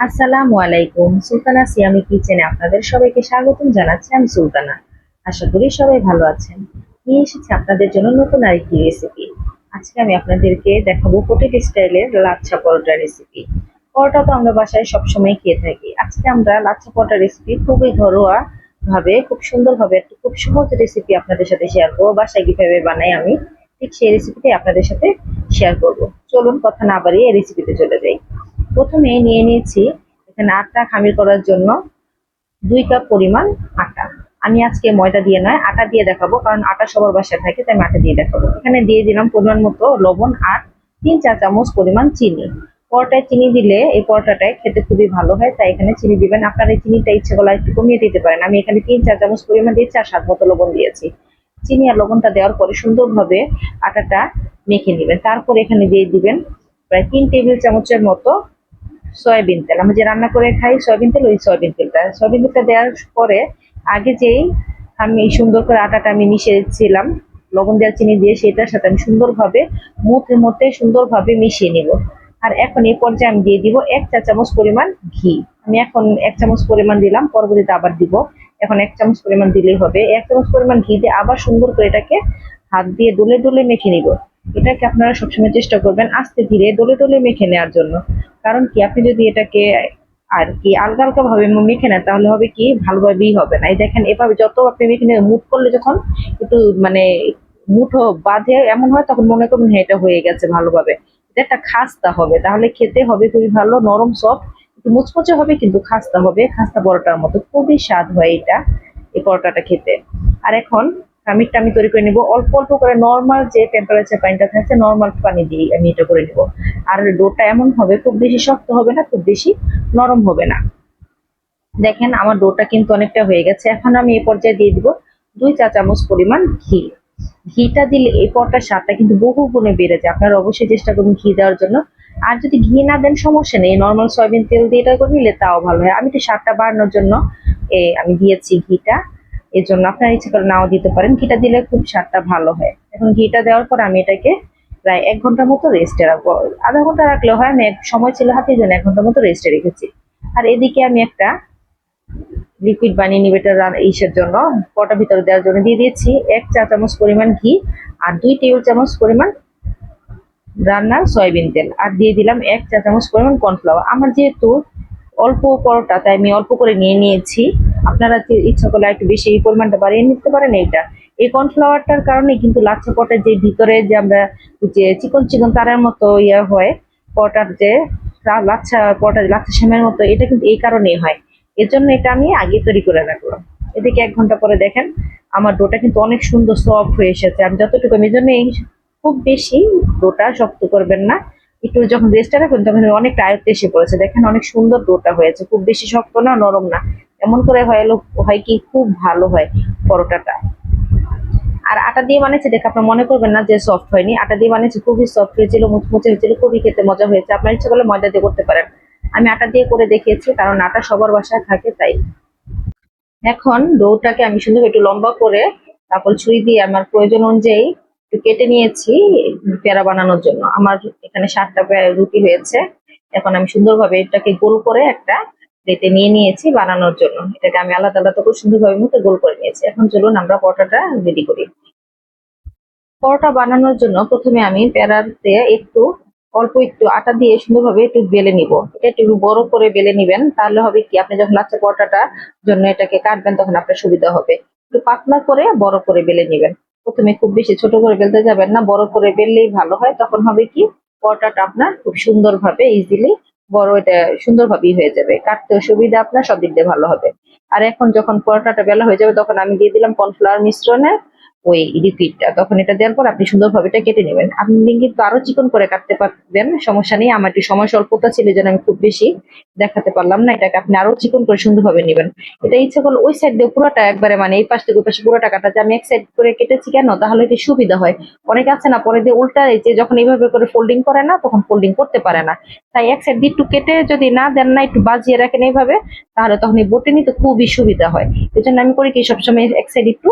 আসসালামু আলাইকুম। সুলতানা সিয়ামি কিচেনে আপনাদের সবাইকে স্বাগতম জানাচ্ছি আমি সুলতানা। আশা করি সবাই ভালো আছেন। নিয়ে এসেছি আপনাদের জন্য নতুন আরেকটি রেসিপি আজকে আমি আপনাদেরকে দেখাবো হোটেল স্টাইলের লাচ্ছা পরোটা রেসিপি পরোটা তো আমরা বাসায় সবসময় খেয়ে থাকি। আজকে আমরা লাচ্ছা পরোটা রেসিপি খুবই ঘরোয়া ভাবে, খুব সুন্দরভাবে একটা খুব সহজ রেসিপি আপনাদের সাথে শেয়ার করব। বাসায় কীভাবে বানাই আমি, ঠিক সেই রেসিপিটাই আপনাদের সাথে শেয়ার করব। চলুন কথা না বাড়িয়ে রেসিপিতে চলে যাই। প্রথমে নিয়ে নিয়েছি এখানে আটা খামির করার জন্য দুই কাপ পরিমাণ আটা। আমি আজকে ময়দা দিয়ে নয়, আটা দিয়ে দেখাবো, কারণ আটা সবার বাসায় থাকে, তাই আমি আটা দিয়ে দেখাবো। এখানে দিয়ে দিলাম পরিমাণ মতো লবণ আর তিন চা চামচ পরিমাণ চিনি। পরোটায় চিনি দিলে এই পরোটাটায় খেতে খুবই ভালো হয়, তাই এখানে চিনি দিবেন। আপনার এই চিনিটা ইচ্ছে করলে একটু কমিয়ে দিতে পারেন। আমি এখানে তিন চার চামচ পরিমাণ দিয়েছি আর স্বাদ মতো লবণ দিয়েছি। চিনি আর লবণটা দেওয়ার পরে সুন্দরভাবে আটাটা মেখে নেবেন। তারপর এখানে দিয়ে দিবেন প্রায় তিন টেবিল চামচের মতো সয়াবিন তেল। আমরা যে রান্না করে খাই সয়াবিন তেল, ওই সয়াবিন তেলটা। সয়াবিন তেলটা দেওয়ার পরে আগে যেই আমি এই সুন্দর করে আটাটা আমি মিশিয়েছিলাম, লবণ দেওয়া চিনি দিয়ে সেটার সাথে আমি সুন্দরভাবে মুখে মধ্যে সুন্দরভাবে মিশিয়ে নিব। আর এখন এই পর্যায়ে আমি দিয়ে দিব এক চা চামচ পরিমাণ ঘি। আমি এখন এক চামচ পরিমাণ দিলাম, পরবর্তীতে আবার দিব। এখন এক চামচ পরিমাণ দিলেই হবে। এক চামচ পরিমাণ ঘি দিয়ে আবার সুন্দর করে এটাকে হাত দিয়ে ডলে ডলে মেখে নিব। এটাকে আপনারা সবসময় চেষ্টা করবেন আস্তে ধীরে ডলে ডলে মেখে নেওয়ার জন্য। কারণ কি, আপনি যদি এটাকে আর কি আলগা আলগা ভাবে মেখে নেন, তাহলে হবে কি ভালোভাবেই হবে না। এই দেখেন, এভাবে যত আপনি মেখে নেন, মুঠ করলে যখন একটু মানে মুঠো বাঁধে, এমন হয়, তখন মনে করুন হ্যাঁ এটা হয়ে গেছে ভালোভাবে। এটা একটা খাস্তা হবে, তাহলে খেতে হবে খুবই ভালো, নরম সফট একটু মুচমুচে হবে, কিন্তু খাস্তা হবে। খাস্তা পরোটার মতো, খুবই স্বাদ হয় এটা, এই পরোটাটা খেতে। আর এখন খামিরটা আমি তৈরি করে নিব। অল্প অল্প করে নর্মাল যে টেম্পারেচার পানিটা থাকছে নর্মাল পানি দিয়ে আমি এটা করে নিব। আর ডোটা এমন হবে, খুব বেশি শক্ত হবে না, খুব বেশি নরম হবে না। দেখেন, আমার ডোটা কিন্তু অনেকটা হয়ে গেছে। এখন আমি এই পর্যায়ে দিয়ে দিব দুই চা চামচ পরিমাণ ঘি। ঘিটা দিলে এই পরটার স্বাদটা কিন্তু বহু গুণে বেড়ে যায়। আপনারা অবশ্যই চেষ্টা করুন ঘি দেওয়ার জন্য। আর যদি ঘি না দেন, সমস্যা নেই। নর্মাল সয়াবিন তেল দিয়ে এটা করে নিলে তাও ভালো হয়। আমি একটু স্বাদটা বাড়ানোর জন্য এ, আমি দিয়েছি ঘিটা। এর জন্য আপনারা ইচ্ছে করে নাও দিতে পারেন। ঘিটা দিলে খুব স্বাদটা ভালো হয়। এখন ঘিটা দেওয়ার পর আমি এটাকে প্রায় এক ঘণ্টার মতো রেস্টে রাখব। আধা ঘণ্টা রাখলেও হয়, আমি এক সময় ছিল হাতে জন্য এক ঘণ্টার মতো রেস্টে রেখেছি। আর এদিকে আমি একটা লিকুইড বানিয়ে নিবে, এটা ইসের জন্য পটা ভিতরে দেওয়ার জন্য দিয়ে দিয়েছি। এক চা চামচ পরিমাণ ঘি আর দুই টেবিল চামচ পরিমাণ রান্নার সয়াবিন তেল। আর দিয়ে দিলাম এক চা চামচ পরিমাণ কর্নফ্লাওয়ার আমার যেহেতু অল্প পরোটা, তাই আমি অল্প করে নিয়ে নিয়েছি। আপনারা ইচ্ছা করলে একটু বেশি এই পরিমাণটা বাড়িয়ে নিতে পারেন, এইটা। এই কর্নফ্লাওয়ারটার কারণে কিন্তু লাচ্ছা পটের যে ভিতরে যে আমরা যে চিকন চিকন তারের মতো ইয়ে হয়, পটার যে লাচ্ছা পটা লাচ্ছা সেমের মতো, এটা কিন্তু এই কারণেই হয়। এর জন্য এটা আমি আগে তৈরি করে রাখলাম। এদিকে এক ঘণ্টা পরে দেখেন, আমার ডোটা কিন্তু অনেক সুন্দর সফট হয়ে এসেছে। আমি যতটুকু, আমি জন্য এই খুব বেশি ডোটা শক্ত করবেন না। একটু যখন রেস্টে রাখবেন, তখন অনেক আয়ত্তে এসে পড়েছে। দেখেন অনেক সুন্দর ডোটা হয়েছে। খুব বেশি শক্ত না, নরম না। এমন করে হয় কি খুব ভালো হয় পরোটাটা। আর আটা দিয়ে বানিয়েছে, দেখে আপনার মনে করবেন না যে সফট হয়নি। আটা দিয়ে বানিয়েছে, খুবই সফট হয়েছিল, মুচমুচে হয়েছিল, খুবই খেতে মজা হয়েছে। আপনার ইচ্ছে করলে ময়দা দিয়ে করতে পারেন। আমি আটা দিয়ে করে দেখিয়েছি, কারণ আটা সবার বাসায় থাকে, তাই। এখন ডোটাকে আমি সুন্দর একটু লম্বা করে তারপর ছুরি দিয়ে আমার প্রয়োজন অনুযায়ী একটু কেটে নিয়েছি পেয়ারা বানানোর জন্য। আমার এখানে সাতটা রুটি হয়েছে। এখন আমি সুন্দরভাবে এটাকে গোল করে একটা প্লেটে নিয়ে নিয়েছি বানানোর জন্য। এটাকে আমি আলাদা আলাদা করে সুন্দরভাবে মতো গোল করে নিয়েছি। এখন চলুন আমরা পরোটাটা রেডি করি। পরোটা বানানোর জন্য প্রথমে আমি পেয়ারাতে একটু, অল্প একটু আটা দিয়ে সুন্দরভাবে একটু বেলে নিব। এটা একটু বড় করে বেলে নিবেন, তাহলে হবে কি, আপনি যখন লাচ্ছা পরোটাটা জন্য এটাকে কাটবেন তখন আপনার সুবিধা হবে। একটু পাতলা করে বড় করে বেলে নিবেন। প্রথমে খুব বেশি ছোট করে বেলতে যাবেন না, বড় করে বেললেই ভালো হয়। তখন হবে কি, পরোটাটা আপনার খুব সুন্দরভাবে ইজিলি বড় এটা সুন্দরভাবেই হয়ে যাবে। কাটতে সুবিধা, আপনার সব দিক দিয়ে ভালো হবে। আর এখন যখন পরোটাটা বেলা হয়ে যাবে, তখন আমি দিয়ে দিলাম কর্নফ্লাওয়ার মিশ্রণে ওই লিকুইডটা তখন এটা দেওয়ার পর আপনি সুন্দরভাবে এটা কেটে নেবেন। আপনি কিন্তু আরও চিকন করে কাটতে পারবেন, সমস্যা নেই। আমার একটু সময় স্বল্পতা ছিল যেন আমি খুব বেশি দেখাতে পারলাম না। এটাকে আপনি আরও চিকন করে সুন্দরভাবে নেবেন। এটা ইচ্ছে করলে ওই সাইড দিয়ে পুরোটা একবারে মানে এই পাশ থেকে ওই পাশে পুরোটা কাটাতে আমি এক সাইড করে কেটেছি কেন? তাহলে এটা সুবিধা হয়? অনেক আছে না, পরে দিয়ে উল্টা যে যখন এইভাবে করে ফোল্ডিং করে না, তখন ফোল্ডিং করতে পারে না। তাই এক সাইড দিয়ে একটু কেটে যদি না দেন না, একটু বাজিয়ে রাখেন এইভাবে, তাহলে তখন এই বটে নিতে খুবই সুবিধা হয়। এই জন্য আমি করি কি সবসময় এক সাইড একটু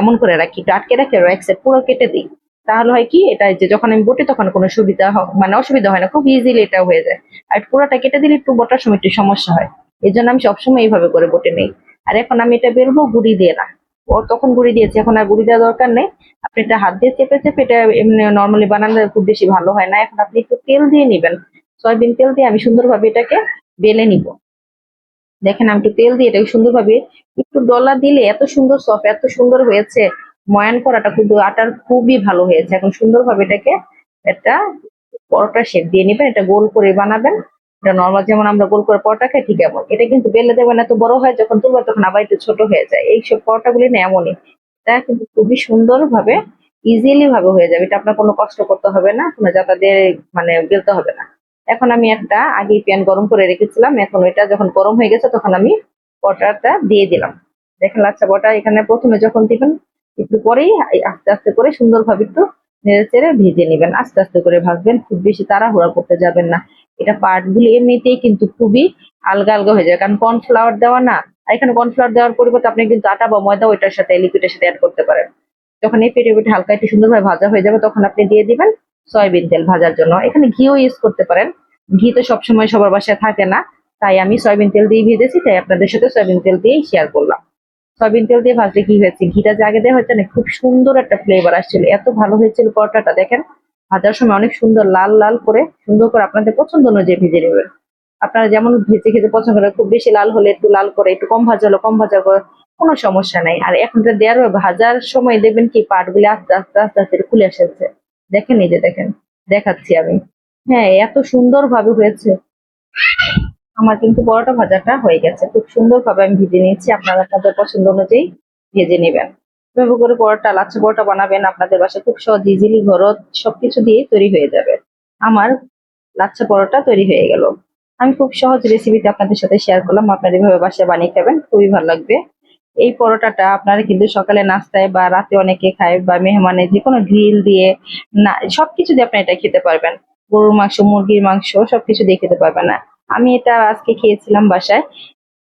এমন করে রাখি আটকে রাখি আর এক পুরো কেটে দিই? তাহলে হয় কি? এটা যে যখন আমি বটি, তখন কোনো সুবিধা মানে অসুবিধা হয় না। খুব ইজিলি এটা হয়ে যায়। আর পুরোটা কেটে দিলে একটু বটার সময় একটু সমস্যা হয়। এই জন্য আমি সবসময় এইভাবে করে বটে নেই। আর এখন আমি এটা বেরবো গুড়ি দিয়ে না। ও তখন গুড়ি দিয়েছি। এখন আর গুড়ি দেওয়া দরকার নেই। আপনি এটা হাত দিয়ে চেপে চেপে এটা এমনি নর্মালি বানালে খুব বেশি ভালো হয় না। এখন আপনি একটু তেল দিয়ে নেবেন। সয়াবিন তেল দিয়ে আমি সুন্দরভাবে এটাকে বেলে নিব। দেখেন আমি একটু তেল দিয়ে এটাকে সুন্দরভাবে একটু ডলা দিলে এত সুন্দর সফট এত সুন্দর হয়েছে। ময়ান করাটা কিন্তু আটার খুবই ভালো হয়েছে। এখন সুন্দরভাবে এটাকে একটা পরোটা শেপ দিয়ে নেবেন, এটা গোল করে বানাবেন। এটা নর্মাল যেমন আমরা গোল করে পরোটা খাই, ঠিক এমন। এটা কিন্তু বেলে দেবেন, এত বড় হয় যখন তুলবে তখন আবার একটু ছোট হয়ে যায়। এই সব পরোটাগুলি না এমনই। এটা কিন্তু খুবই সুন্দর ভাবে ইজিলি ভাবে হয়ে যাবে। এটা আপনার কোনো কষ্ট করতে হবে না, কোনো যাতা দিয়ে মানে বেলতে হবে না। এখন আমি একটা আগে প্যান গরম করে রেখেছিলাম। এখন এটা যখন গরম হয়ে গেছে তখন আমি পরোটাটা দিয়ে দিলাম। দেখেন লাচ্ছা পরোটা এখানে প্রথমে যখন দিবেন একটু পরেই আস্তে আস্তে করে সুন্দরভাবে একটু নেড়ে চেড়ে ভেজে নেবেন। আস্তে আস্তে করে ভাজবেন, খুব বেশি তাড়াহুড়া করতে যাবেন না। এটা পার্টগুলি এমনিতেই কিন্তু খুবই আলগা আলগা হয়ে যায়। কারণ কর্নফ্লাওয়ার দেওয়া না, আর এখানে কর্নফ্লাওয়ার দেওয়ার পরিবর্তে আপনি কিন্তু আটা বা ময়দা ওইটার সাথে লিকুইডের সাথে অ্যাড করতে পারেন। যখন এই পেটে পেটে হালকা একটু সুন্দরভাবে ভাজা হয়ে যাবে, তখন আপনি দিয়ে দিবেন সয়াবিন তেল ভাজার জন্য। এখানে ঘিও ইউজ করতে পারেন। ঘি তো সবসময় সবার বাসায় থাকে না, তাই আমি সয়াবিন তেল দিয়ে ভেজেছি, তাই আপনাদের সাথে সয়াবিন তেল দিয়েই শেয়ার করলাম। সয়াবিন তেল দিয়ে ভাজলে কি হয়েছে? ঘিটা জাগে দেওয়া হয়েছে না, খুব সুন্দর একটা ফ্লেভার আসছিল। এত ভালো হয়েছিল পরোটাটা, দেখেন। ভাজার সময় অনেক সুন্দর, লাল লাল করে সুন্দর করে আপনাদের পছন্দ অনুযায়ী ভেজে নেবেন। আপনারা যেমন ভেজে খেতে পছন্দ করেন, খুব বেশি লাল হলে একটু লাল করে, একটু কম ভাজা হলে কম ভাজা করে, কোনো সমস্যা নাই। আর এখন তো দেওয়ার ভাজার সময় দেখবেন কি পাটগুলি আস্তে আস্তে আস্তে আস্তে খুলে এসেছে। দেখেন এই যে দেখেন, দেখাচ্ছি আমি। হ্যাঁ এত সুন্দর ভাবে হয়েছে। আমার কিন্তু পরোটা ভাজাটা হয়ে গেছে। খুব সুন্দর ভাবে আমি ভেজে নিয়েছি। আপনারা আপনাদের পছন্দ অনুযায়ী ভেজে নেবেন। এভাবে করে পরোটা, লাচ্ছা পরোটা বানাবেন আপনাদের বাসায় খুব সহজ ইজিলি ঘরত সবকিছু দিয়ে তৈরি হয়ে যাবে। আমার লাচ্ছা পরোটা তৈরি হয়ে গেল। আমি খুব সহজ রেসিপিতে আপনাদের সাথে শেয়ার করলাম। আপনারা এভাবে বাসায় বানিয়ে খাবেন, খুবই ভালো লাগবে। এই পরোটাটা আপনারা কিন্তু সকালে নাস্তায় বা রাতে অনেকে খায় বা মেহমানে যে কোনো গ্রিল দিয়ে না, সবকিছু দিয়ে আপনি এটা খেতে পারবেন। গরুর মাংস, মুরগির মাংস, সবকিছু দিয়ে খেতে পারবেন না। আমি এটা আজকে খেয়েছিলাম বাসায়।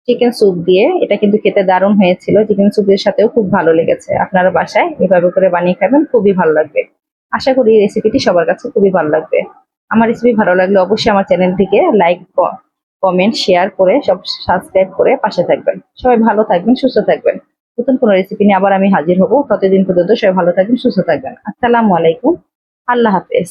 চিকেন স্যুপ দিয়ে। এটা কিন্তু খেতে দারুণ হয়েছিল। চিকেন স্যুপের সাথেও খুব ভালো লেগেছে। আপনারা বাসায় এভাবে করে বানিয়ে খাবেন, খুবই ভালো লাগবে। আশা করি এই রেসিপিটি সবার কাছে খুবই ভালো লাগবে। আমার রেসিপি ভালো লাগলে অবশ্যই আমার চ্যানেলটিকে লাইক কমেন্ট শেয়ার করে সব সাবস্ক্রাইব করে পাশে থাকবেন। সবাই ভালো থাকবেন, সুস্থ থাকবেন। নতুন কোনো রেসিপি নিয়ে আবার আমি হাজির হব। ততদিন পর্যন্ত সবাই ভালো থাকবেন, সুস্থ থাকবেন। আসসালামু আলাইকুম। আল্লাহ হাফেজ।